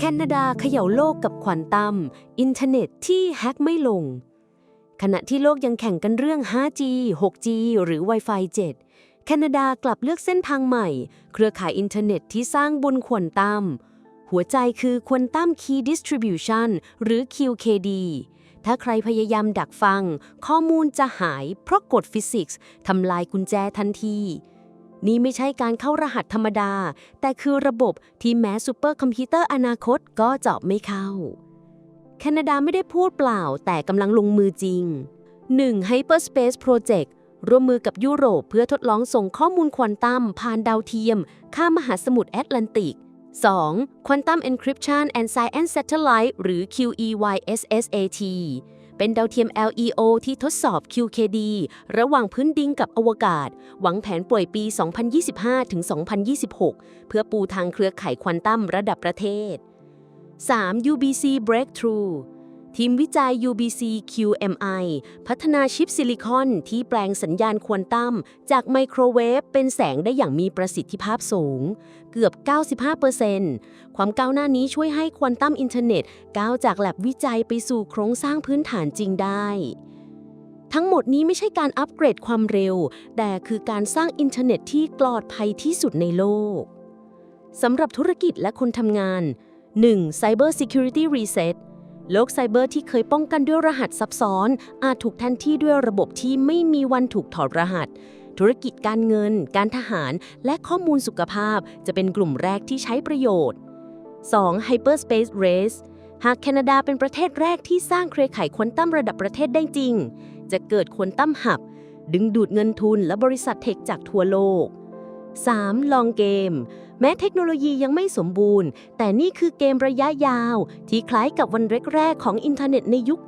แคนาดาเขย่าโลกกับควอนตัมอินเทอร์เน็ตที่แฮ็กไม่ลง ขณะที่โลกยังแข่งกันเรื่อง 5G 6G หรือ Wi-Fi 7 แคนาดากลับเลือกเส้นทางใหม่ เครือข่ายอินเทอร์เน็ตที่สร้างบนควอนตัมหัวใจคือควอนตัม Key Distribution หรือ QKD ถ้าใครพยายามดักฟัง ข้อมูลจะหายเพราะกฎฟิสิกส์ทำลายกุญแจทันที นี่ไม่ใช่การเข้ารหัสธรรมดา แต่คือระบบที่แม้ซูเปอร์คอมพิวเตอร์อนาคตก็เจาะไม่เข้า แคนาดาไม่ได้พูดเปล่า แต่กำลังลงมือจริง 1. Hyperspace Project ร่วมมือกับยุโรปเพื่อทดลองส่งข้อมูลควอนตัมผ่านดาวเทียม ข้ามมหาสมุทรแอตแลนติก 2. Quantum Encryption and Science Satellite หรือ QEYSSAT เป็นดาวเทียม LEO ที่ทดสอบ QKD ระหว่างพื้นดินกับอวกาศ หวังแผนป่วยปี 2025ถึง2026 เพื่อปูทางเครือข่ายควอนตัมระดับประเทศ 3. UBC Breakthrough ทีมวิจัย UBC QMI พัฒนาชิปซิลิคอนที่แปลงสัญญาณควอนตัม จากไมโครเวฟเป็นแสงได้อย่างมีประสิทธิภาพสูง เกือบ 95%ความก้าวหน้านี้ช่วยให้ควอนตัมอินเทอร์เน็ต ก้าวจากแลบวิจัยไปสู่โครงสร้างพื้นฐานจริงได้ ทั้งหมดนี้ไม่ใช่การอัปเกรดความเร็ว แต่คือการสร้างอินเทอร์เน็ตที่ปลอดภัยที่สุดในโลกสำหรับธุรกิจและคนทำงาน 1. Cyber Security Reset โลกไซเบอร์ที่เคยป้องกันด้วยรหัสซับซ้อน อาจถูกแทนที่ด้วยระบบที่ไม่มีวันถูกถอดรหัส ธุรกิจการเงิน การทหาร และข้อมูลสุขภาพ จะเป็นกลุ่มแรกที่ใช้ประโยชน์ 2. Hyperspace Race หากแคนาดาเป็นประเทศแรกที่สร้างเครือข่ายควอนตัมระดับประเทศได้จริง จะเกิดควอนตัมหับ ดึงดูดเงินทุนและบริษัทเทคจากทั่วโลก 3. ลองเกม แม้เทคโนโลยียังไม่สมบูรณ์ แต่นี่คือเกมระยะยาว ที่คล้ายกับวันแรกๆของอินเทอร์เน็ตในยุค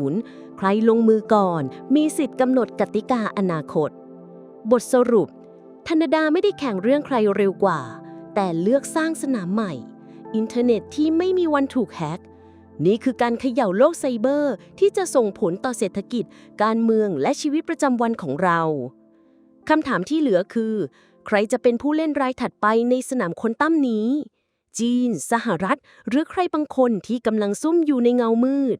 90 ใครลงมือก่อน มีสิทธิ์กำหนดกติกาอนาคต บทสรุปแคนดาไม่ได้แข่งเรื่องใครเร็วกว่า แต่เลือกสร้างสนามใหม่ อินเทอร์เน็ตที่ไม่มีวันถูกแฮกนี่คือการเขย่าโลกไซเบอร์ ที่จะส่งผลต่อเศรษฐกิจ การเมืองและชีวิตประจำวันของเราคำถามที่เหลือคือ ใครจะเป็นผู้เล่นรายถัดไปในสนามคนตั้มนี้ จีน สหรัฐ หรือใครบางคนที่กำลังซุ่มอยู่ในเงามืด